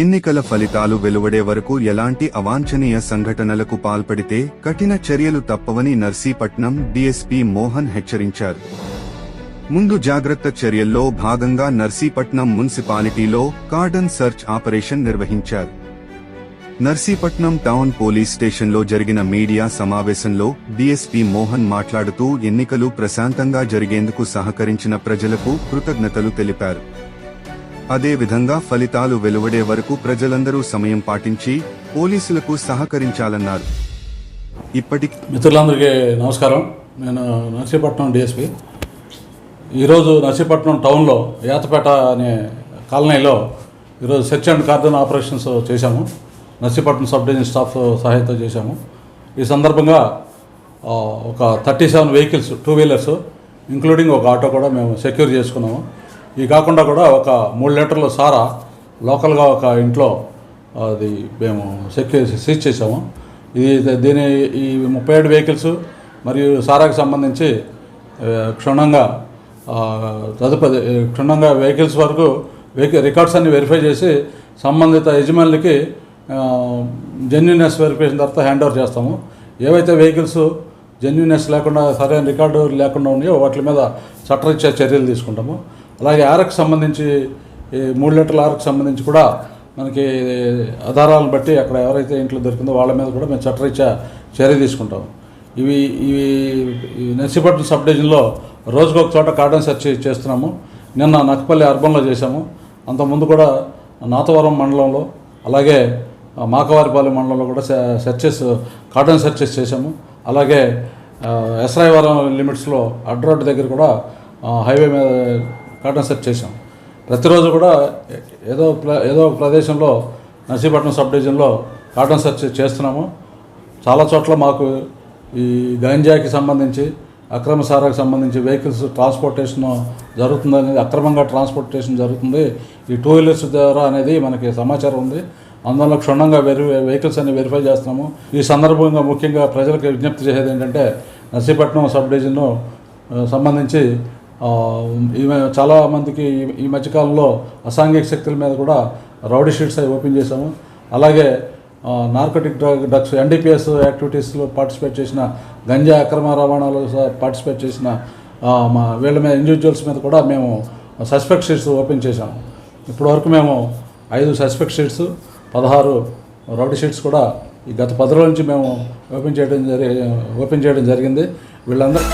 ఎన్నికల ఫలితాలు వెలువడే వరకు ఎలాంటి అవాంఛనీయ సంఘటనలకు పాల్పడితే కఠిన చర్యలు తప్పవని నర్సీపట్నం డీఎస్పీ మోహన్ హెచ్చరించారు. ముందు జాగ్రత్త చర్యల్లో భాగంగా నర్సీపట్నం మున్సిపాలిటీలో కార్డన్ సర్చ్ ఆపరేషన్ నిర్వహించారు. నర్సీపట్నం టౌన్ పోలీస్ స్టేషన్లో జరిగిన మీడియా సమావేశంలో డీఎస్పీ మోహన్ మాట్లాడుతూ ఎన్నికలు ప్రశాంతంగా జరిగేందుకు సహకరించిన ప్రజలకు కృతజ్ఞతలు తెలిపారు. అదేవిధంగా ఫలితాలు వెలువడే వరకు ప్రజలందరూ సమయం పాటించి పోలీసులకు సహకరించాలన్నారు. ఇప్పటికి మిత్రులందరికీ నమస్కారం. నేను నర్సీపట్నం డిఎస్పి. ఈరోజు నర్సీపట్నం టౌన్లో యాతపేట అనే కాలనీలో ఈరోజు సెర్చ్ అండ్ కార్డన్ ఆపరేషన్స్ చేశాము. నర్సీపట్నం సబ్ డివిజన్ స్టాఫ్ సహాయంతో చేశాము. ఈ సందర్భంగా ఒక thirty seven vehicles two wheelers including ఒక ఆటో కూడా మేము సెక్యూర్ చేసుకున్నాము. ఇవి కాకుండా కూడా ఒక మూడు లీటర్ల సారా లోకల్గా ఒక ఇంట్లో అది మేము సెక్యూ సీజ్ చేసాము ఇది దీని ఈ ముప్పై ఏడు వెహికల్స్ మరియు సారాకు సంబంధించి క్షుణ్ణంగా తదుపరి క్షుణ్ణంగా వెహికల్స్ వరకు వెహికల్ రికార్డ్స్ అన్ని వెరిఫై చేసి సంబంధిత యజమానులకి జెన్యునెస్ వెరిఫికేషన్ తర్వాత హ్యాండ్ ఓవర్ చేస్తాము. ఏవైతే వెహికల్స్ జెన్యునెస్ లేకుండా సరైన రికార్డు లేకుండా ఉన్నాయో వాటి మీద చట్టరీత్యా చర్యలు తీసుకుంటాము. అలాగే ఆర్కి సంబంధించి ఈ మూడు లీటర్ల ఆర్కి సంబంధించి కూడా మనకి ఆధారాలను బట్టి అక్కడ ఎవరైతే ఇంట్లో దొరికిందో వాళ్ళ మీద కూడా మేము చట్టరీత్యా చర్య తీసుకుంటాం. ఇవి ఇవి నర్సీపట్నం సబ్ డివిజన్లో రోజుకొక చోట కార్డన్ సెర్చ్ చేస్తున్నాము. నిన్న నక్కపల్లి అర్బన్లో చేశాము. అంతకుముందు కూడా నాతవరం మండలంలో అలాగే మాకవారిపాలెం మండలంలో కూడా సెర్చెస్ కార్డన్ సెర్చెస్ చేశాము. అలాగే ఆ, ఎస్రాయవరం లిమిట్స్లో అడ్రోడ్ దగ్గర కూడా హైవే మీద కాటన్ సెర్చ్ చేశాం. ప్రతిరోజు కూడా ఏదో ఏదో ప్రదేశంలో నర్సీపట్నం సబ్ డివిజన్లో కాటన్ సెర్చ్ చేస్తున్నాము. చాలా చోట్ల మాకు ఈ గంజాకి సంబంధించి అక్రమ సారాకు సంబంధించి వెహికల్స్ ట్రాన్స్పోర్టేషన్ జరుగుతుందనేది అక్రమంగా ట్రాన్స్పోర్టేషన్ జరుగుతుంది. ఈ టూ వీలర్స్ ద్వారా అనేది మనకి సమాచారం ఉంది. అందువల్ల క్షుణ్ణంగా వెరి వెహికల్స్ అన్ని వెరిఫై చేస్తున్నాము. ఈ సందర్భంగా ముఖ్యంగా ప్రజలకు విజ్ఞప్తి చేసేది ఏంటంటే నర్సీపట్నం సబ్ డివిజన్ సంబంధించి ఈమె చాలా మందికి ఈ- మధ్యకాలంలో అసాంఘిక శక్తుల మీద కూడా రౌడీ షీట్స్ అవి ఓపెన్ చేశాము. అలాగే నార్కోటిక్ డ్రగ్ డ్రగ్స్ ఎన్డీపీఎస్ యాక్టివిటీస్లో పార్టిసిపేట్ చేసిన గంజా అక్రమ రవాణాలో పార్టిసిపేట్ చేసిన మా వీళ్ళ మీద ఇండివిజువల్స్ మీద కూడా మేము సస్పెక్ట్ షీట్స్ ఓపెన్ చేశాము. ఇప్పటివరకు మేము ఐదు సస్పెక్ట్ షీట్స్ పదహారు రౌడీ షీట్స్ కూడా ఈ గత పది రోజుల నుంచి మేము ఓపెన్ చేయడం జరి ఓపెన్ చేయడం జరిగింది. వీళ్ళందరూ